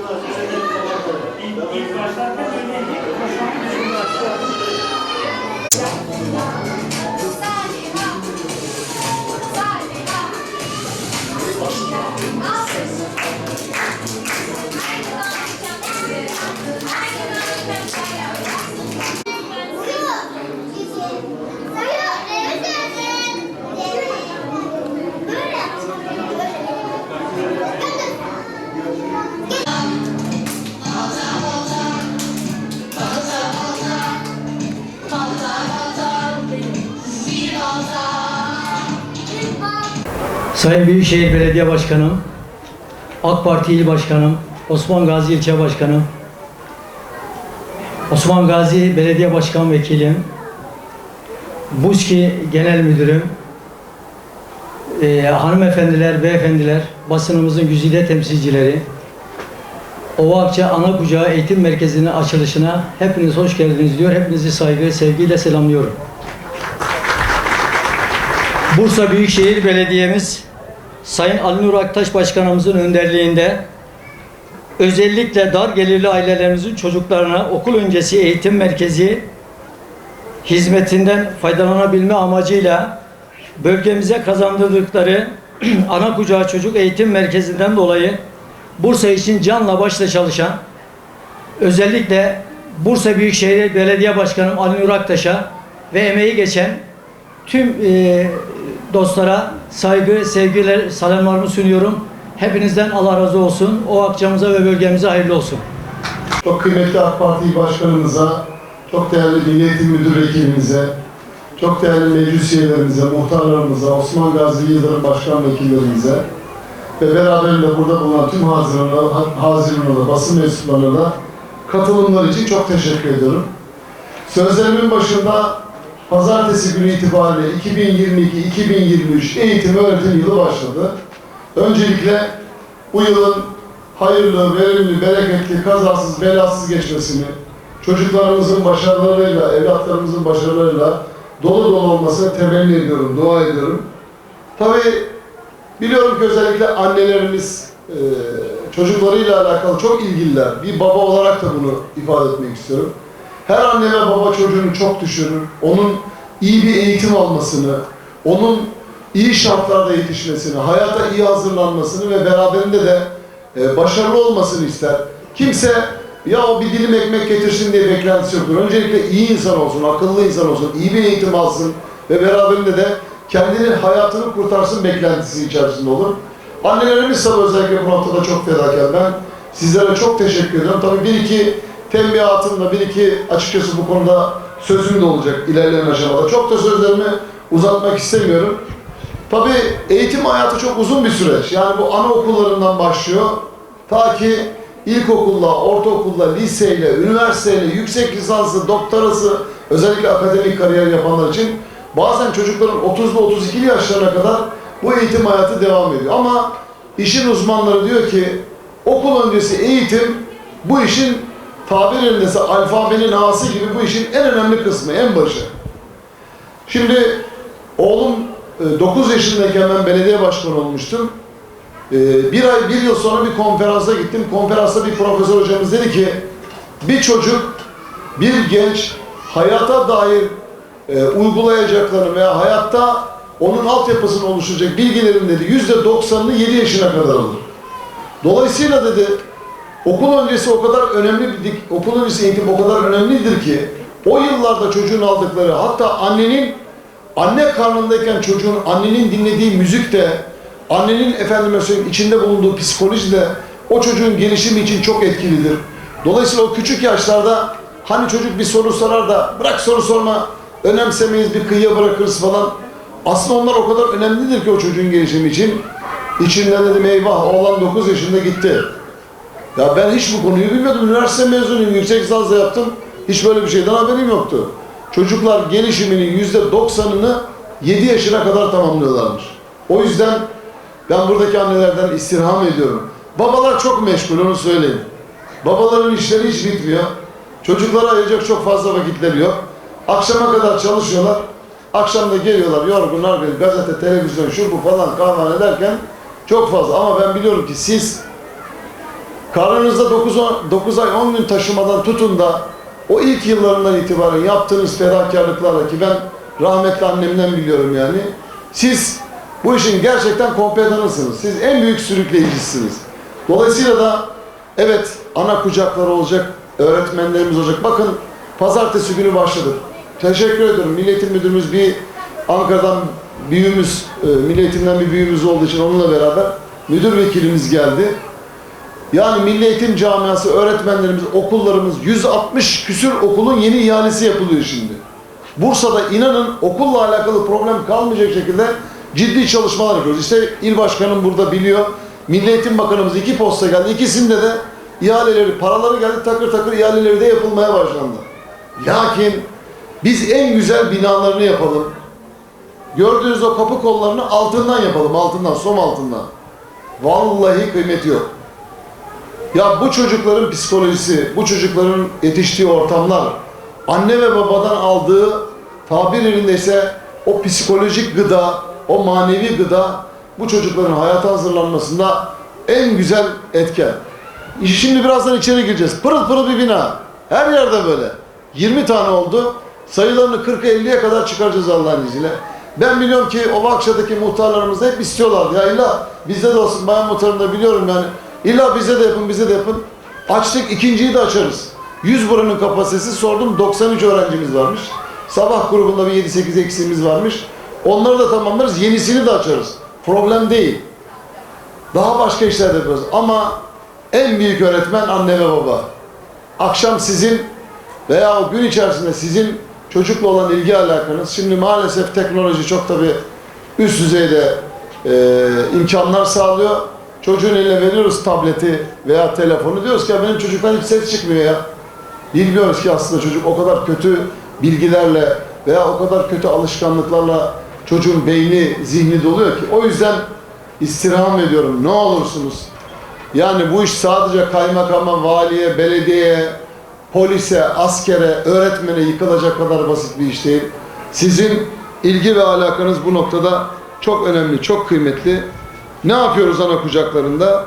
İlk, ilk başlarken öyleydi. Ama Sayın Büyükşehir Belediye Başkanım, AK Parti İl Başkanım, Osman Gazi İlçe Başkanım, Osman Gazi Belediye Başkan Vekilim, Buski Genel Müdürüm, eee, hanımefendiler, beyefendiler, basınımızın güzide temsilcileri, Ova Akça Ana Kucağı Eğitim Merkezi'nin açılışına hepiniz hoş geldiniz diyor. Hepinizi saygı sevgiyle selamlıyorum. Bursa Büyükşehir Belediye'miz Sayın Ali Nur Aktaş Başkanımızın önderliğinde özellikle dar gelirli ailelerimizin çocuklarına okul öncesi eğitim merkezi hizmetinden faydalanabilme amacıyla bölgemize kazandırdıkları ana kucağı çocuk eğitim merkezinden dolayı Bursa için canla başla çalışan özellikle Bursa Büyükşehir Belediye Başkanım Ali Nur Aktaş'a ve emeği geçen tüm e, dostlara saygı, sevgiler, selamlarımı sunuyorum. Hepinizden Allah razı olsun. O akçamıza ve bölgemize hayırlı olsun. Çok kıymetli AK Parti Başkanımıza, çok değerli Milli Eğitim Müdür Vekilimize, çok değerli meclis üyelerimize, muhtarlarımıza, Osman Gazi Yıldırım Başkan Vekillerimize ve beraberinde burada bulunan tüm hazirlerine, basın mensuplarına da katılımlar için çok teşekkür ediyorum. Sözlerimin başında pazartesi günü itibariyle 2022-2023 eğitim öğretim yılı başladı. Öncelikle bu yılın hayırlı, verimli, bereketli, kazasız, belasız geçmesini, çocuklarımızın başarılarıyla, evlatlarımızın başarılarıyla dolu dolu olmasını temenni ediyorum, dua ediyorum. Tabii biliyorum ki özellikle annelerimiz e, çocuklarıyla alakalı çok ilgililer. Bir baba olarak da bunu ifade etmek istiyorum. Her anne ve baba çocuğunu çok düşünür. Onun iyi bir eğitim almasını, onun iyi şartlarda yetişmesini, hayata iyi hazırlanmasını ve beraberinde de e, başarılı olmasını ister. Kimse ya o bir dilim ekmek getirsin diye beklentisi yoktur. Öncelikle iyi insan olsun, akıllı insan olsun, iyi bir eğitim alsın ve beraberinde de kendinin hayatını kurtarsın beklentisi içerisinde olur. Annelerimiz tabii özellikle bu noktada çok fedakar. Ben sizlere çok teşekkür ediyorum. Tabii bir iki tembihatımla, bir iki açıkçası bu konuda sözüm de olacak ilerleyen aşamada. Çok da sözlerimi uzatmak istemiyorum. Tabii eğitim hayatı çok uzun bir süreç. Yani bu anaokullarından başlıyor. Ta ki ilkokulla, ortaokulla, liseyle, üniversiteyle, yüksek lisansı, doktorası, özellikle akademik kariyer yapanlar için bazen çocukların 30'lu 32'li yaşlarına kadar bu eğitim hayatı devam ediyor. Ama işin uzmanları diyor ki okul öncesi eğitim bu işin tabir elindeyse alfabenin A'sı gibi bu işin en önemli kısmı, en başı. Şimdi oğlum 9 yaşındayken ben belediye başkanı olmuştum. Ee, Bir ay, bir yıl sonra bir konferansa gittim. Konferansta bir profesör hocamız dedi ki bir çocuk, bir genç hayata dair e, uygulayacaklarını veya hayatta onun altyapısını oluşturacak bilgilerin dedi yüzde doksanını 7 yaşına kadar alır. Dolayısıyla dedi okul öncesi o kadar önemli bir okul öncesi eğitim o kadar önemlidir ki o yıllarda çocuğun aldıkları hatta annenin anne karnındayken çocuğun annenin dinlediği müzik de annenin efendime söyleyeyim içinde bulunduğu psikoloji de o çocuğun gelişimi için çok etkilidir. Dolayısıyla o küçük yaşlarda hani çocuk bir soru sorar da bırak soru sorma önemsemeyiz bir kıyıya bırakırız falan. Aslında onlar o kadar önemlidir ki o çocuğun gelişimi için. İçinden dedim eyvah oğlan 9 yaşında gitti. Ya ben hiç bu konuyu bilmiyordum. Üniversite mezunuyum, yüksek lisans yaptım. Hiç böyle bir şeyden haberim yoktu. Çocuklar gelişiminin yüzde doksanını 7 yaşına kadar tamamlıyorlarmış. O yüzden ben buradaki annelerden istirham ediyorum. Babalar çok meşgul onu söyleyeyim. Babaların işleri hiç bitmiyor. Çocuklara ayıracak çok fazla vakitleri yok. Akşama kadar çalışıyorlar. Akşam da geliyorlar yorgun argın gazete, televizyon, şu bu falan kahvehane derken çok fazla. Ama ben biliyorum ki siz Karnınızda 9, 9 ay 10 gün taşımadan tutun da o ilk yıllarından itibaren yaptığınız fedakarlıklarla ki ben rahmetli annemden biliyorum yani. Siz bu işin gerçekten kompedanısınız. Siz en büyük sürükleyicisiniz. Dolayısıyla da evet ana kucakları olacak, öğretmenlerimiz olacak. Bakın pazartesi günü başladık. Teşekkür ederim. Milletin müdürümüz bir Ankara'dan büyüğümüz, e, bir büyüğümüz olduğu için onunla beraber müdür vekilimiz geldi. Yani Milli Eğitim Camiası, öğretmenlerimiz, okullarımız 160 küsür okulun yeni ihalesi yapılıyor şimdi. Bursa'da inanın okulla alakalı problem kalmayacak şekilde ciddi çalışmalar yapıyoruz. İşte il başkanım burada biliyor. Milli Eğitim Bakanımız iki posta geldi. İkisinde de ihaleleri, paraları geldi takır takır ihaleleri de yapılmaya başlandı. Lakin biz en güzel binalarını yapalım. Gördüğünüz o kapı kollarını altından yapalım, altından, som altından. Vallahi kıymeti yok. Ya bu çocukların psikolojisi, bu çocukların yetiştiği ortamlar, anne ve babadan aldığı tabir yerindeyse o psikolojik gıda, o manevi gıda bu çocukların hayata hazırlanmasında en güzel etken. Şimdi birazdan içeri gireceğiz. Pırıl pırıl bir bina. Her yerde böyle. 20 tane oldu. Sayılarını 40'a 50'ye kadar çıkaracağız Allah'ın izniyle. Ben biliyorum ki o Akça'daki muhtarlarımız hep istiyorlar. Ya illa bizde de olsun bayan muhtarım da biliyorum yani. İlla bize de yapın, bize de yapın. Açtık, ikinciyi de açarız. 100 buranın kapasitesi sordum, 93 öğrencimiz varmış. Sabah grubunda bir 7-8 eksiğimiz varmış. Onları da tamamlarız, yenisini de açarız. Problem değil. Daha başka işler de yapıyoruz. Ama en büyük öğretmen anne ve baba. Akşam sizin veya o gün içerisinde sizin çocukla olan ilgi alakanız. Şimdi maalesef teknoloji çok tabi üst düzeyde e, imkanlar sağlıyor. Çocuğun eline veriyoruz tableti veya telefonu. Diyoruz ki benim çocuktan hiç ses çıkmıyor ya. Bilmiyoruz ki aslında çocuk o kadar kötü bilgilerle veya o kadar kötü alışkanlıklarla çocuğun beyni, zihni doluyor ki. O yüzden istirham ediyorum. Ne olursunuz. Yani bu iş sadece kaymakama, valiye, belediyeye, polise, askere, öğretmene yıkılacak kadar basit bir iş değil. Sizin ilgi ve alakanız bu noktada çok önemli, çok kıymetli. Ne yapıyoruz ana kucaklarında?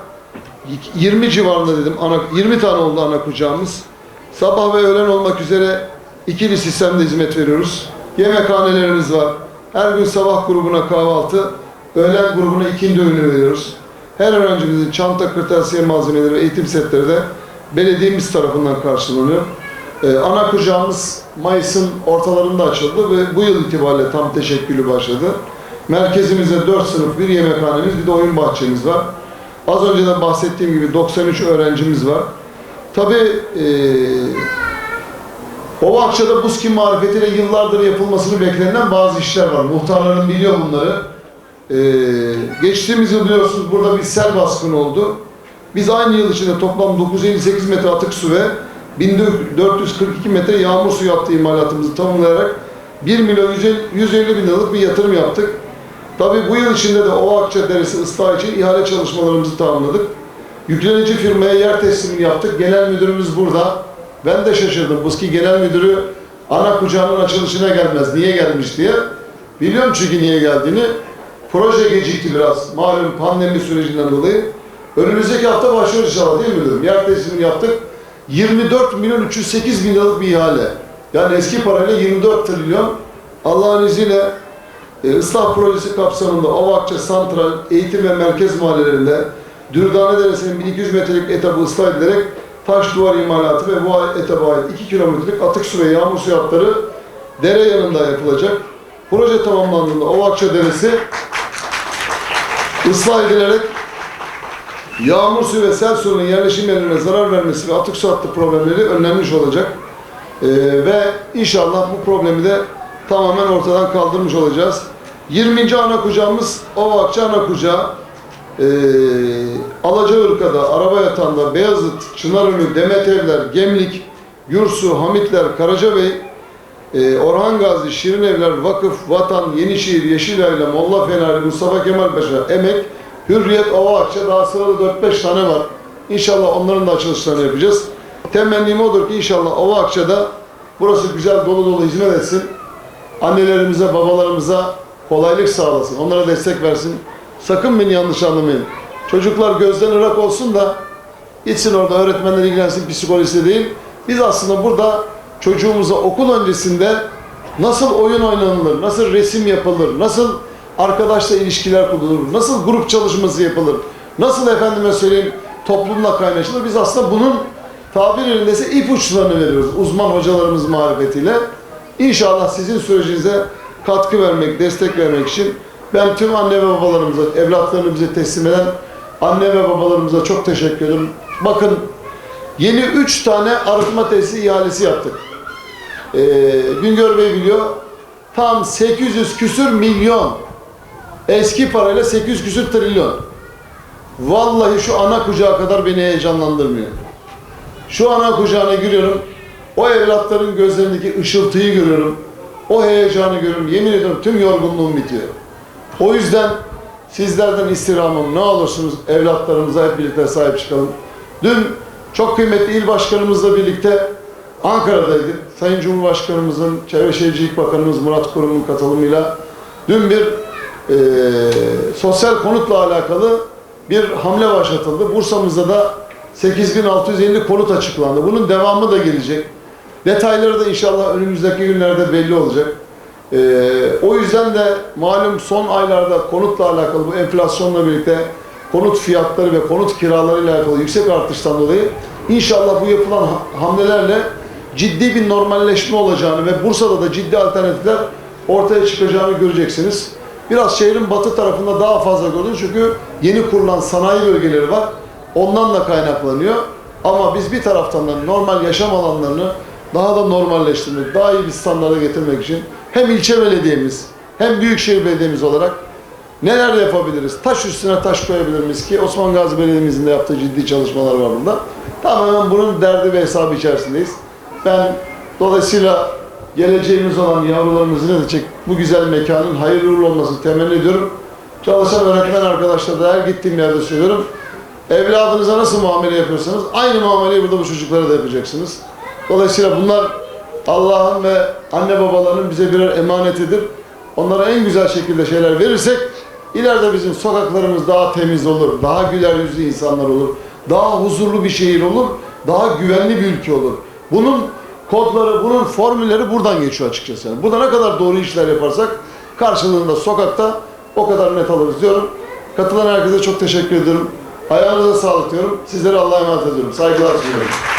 20 civarında dedim. Ana, 20 tane oldu ana kucağımız. Sabah ve öğlen olmak üzere ikili sistemde hizmet veriyoruz. Yemekhanelerimiz var. Her gün sabah grubuna kahvaltı, öğlen grubuna ikindi öğünü veriyoruz. Her öğrencimizin çanta, kırtasiye malzemeleri ve eğitim setleri de belediyemiz tarafından karşılanıyor. Ee, ana kucağımız Mayıs'ın ortalarında açıldı ve bu yıl itibariyle tam teşekkülü başladı. Merkezimizde 4 sınıf bir yemekhanemiz, bir de oyun bahçemiz var. Az önce de bahsettiğim gibi 93 öğrencimiz var. Tabii e, Ovakça'da Buzki marifetiyle yıllardır yapılmasını beklenen bazı işler var. Muhtarların biliyor bunları. Ee, geçtiğimiz yıl biliyorsunuz burada bir sel baskını oldu. Biz aynı yıl içinde toplam 958 metre atık su ve 1442 metre yağmur suyu yaptığı imalatımızı tamamlayarak 1 milyon 150 bin liralık bir yatırım yaptık. Tabii bu yıl içinde de Ovakça Deresi ıslah için ihale çalışmalarımızı tamamladık. Yüklenici firmaya yer teslimini yaptık. Genel müdürümüz burada. Ben de şaşırdım. Buski Genel Müdürü ana kucağının açılışına gelmez. Niye gelmiş diye. Biliyorum çünkü niye geldiğini. Proje gecikti biraz. Malum pandemi sürecinden dolayı. Önümüzdeki hafta başlıyoruz inşallah değil mi müdürüm? Yer teslimini yaptık. 24 milyon 308 bin liralık bir ihale. Yani eski parayla 24 trilyon. Allah'ın izniyle e, ıslah projesi kapsamında Ovakça, Santral, eğitim ve merkez mahallelerinde Dürdane Deresi'nin 1200 metrelik etabı ıslah edilerek taş duvar imalatı ve bu etaba ait 2 kilometrelik atık su ve yağmur suyu hatları dere yanında yapılacak. Proje tamamlandığında Ovakça Deresi ıslah edilerek yağmur suyu ve sel suyunun yerleşim yerlerine zarar vermesi ve atık su hattı problemleri önlenmiş olacak. Ee, ve inşallah bu problemi de tamamen ortadan kaldırmış olacağız. 20. ana kucağımız Ovakça ana kucağı. Ee, Alacaırka'da, Araba Yatağı'nda, Beyazıt, Çınarönü, Demetevler, Gemlik, Yursu, Hamitler, Karacabey, e, Orhan Gazi, Şirinevler, Vakıf, Vatan, Yenişehir, Yeşilayla, Molla Fenari, Mustafa Kemal Paşa, Emek, Hürriyet, Ovakça daha sırada 4-5 tane var. İnşallah onların da açılışlarını yapacağız. Temennim odur ki inşallah Ovakça'da burası güzel dolu dolu hizmet etsin. Annelerimize, babalarımıza kolaylık sağlasın. Onlara destek versin. Sakın beni yanlış anlamayın. Çocuklar gözden ırak olsun da Gitsin orada öğretmenler ilgilensin psikolojisi değil. Biz aslında burada çocuğumuza okul öncesinde nasıl oyun oynanılır, nasıl resim yapılır, nasıl arkadaşla ilişkiler kurulur, nasıl grup çalışması yapılır, nasıl efendime söyleyeyim toplumla kaynaşılır. Biz aslında bunun tabir yerindeyse ipuçlarını veriyoruz uzman hocalarımız marifetiyle. İnşallah sizin sürecinize katkı vermek, destek vermek için ben tüm anne ve babalarımıza, evlatlarını bize teslim eden anne ve babalarımıza çok teşekkür ederim. Bakın yeni 3 tane arıtma tesisi ihalesi yaptık. Ee, Güngör Bey biliyor. Tam 800 küsür milyon. Eski parayla 800 küsür trilyon. Vallahi şu ana kucağı kadar beni heyecanlandırmıyor. Şu ana kucağına giriyorum. O evlatların gözlerindeki ışıltıyı görüyorum. O heyecanı görüyorum. Yemin ediyorum tüm yorgunluğum bitiyor. O yüzden sizlerden istirhamım ne olursunuz evlatlarımıza hep birlikte sahip çıkalım. Dün çok kıymetli il başkanımızla birlikte Ankara'daydık. Sayın Cumhurbaşkanımızın, Çevre Şehircilik Bakanımız Murat Kurum'un katılımıyla dün bir eee, sosyal konutla alakalı bir hamle başlatıldı. Bursa'mızda da 8650 konut açıklandı. Bunun devamı da gelecek. Detayları da inşallah önümüzdeki günlerde belli olacak. Ee, o yüzden de malum son aylarda konutla alakalı bu enflasyonla birlikte konut fiyatları ve konut kiraları ile alakalı yüksek artıştan dolayı inşallah bu yapılan ha- hamlelerle ciddi bir normalleşme olacağını ve Bursa'da da ciddi alternatifler ortaya çıkacağını göreceksiniz. Biraz şehrin batı tarafında daha fazla gördünüz çünkü yeni kurulan sanayi bölgeleri var. Ondan da kaynaklanıyor. Ama biz bir taraftan da normal yaşam alanlarını daha da normalleştirmek, daha iyi bir standarda getirmek için hem ilçe belediyemiz hem büyükşehir belediyemiz olarak neler yapabiliriz? Taş üstüne taş koyabilir miyiz ki Osman Gazi Belediye'mizin de yaptığı ciddi çalışmalar var burada. Tamamen bunun derdi ve hesabı içerisindeyiz. Ben dolayısıyla geleceğimiz olan yavrularımızın ne diyecek bu güzel mekanın hayırlı uğurlu olmasını temenni ediyorum. Çalışan öğretmen arkadaşlar da her gittiğim yerde söylüyorum. Evladınıza nasıl muamele yapıyorsanız aynı muameleyi burada bu çocuklara da yapacaksınız. Dolayısıyla bunlar Allah'ın ve anne babaların bize birer emanetidir. Onlara en güzel şekilde şeyler verirsek ileride bizim sokaklarımız daha temiz olur, daha güler yüzlü insanlar olur, daha huzurlu bir şehir olur, daha güvenli bir ülke olur. Bunun kodları, bunun formülleri buradan geçiyor açıkçası. Yani burada ne kadar doğru işler yaparsak karşılığında sokakta o kadar net alırız diyorum. Katılan herkese çok teşekkür ediyorum. Ayağınıza sağlık diyorum. Sizlere Allah'a emanet ediyorum. Saygılar sunuyorum.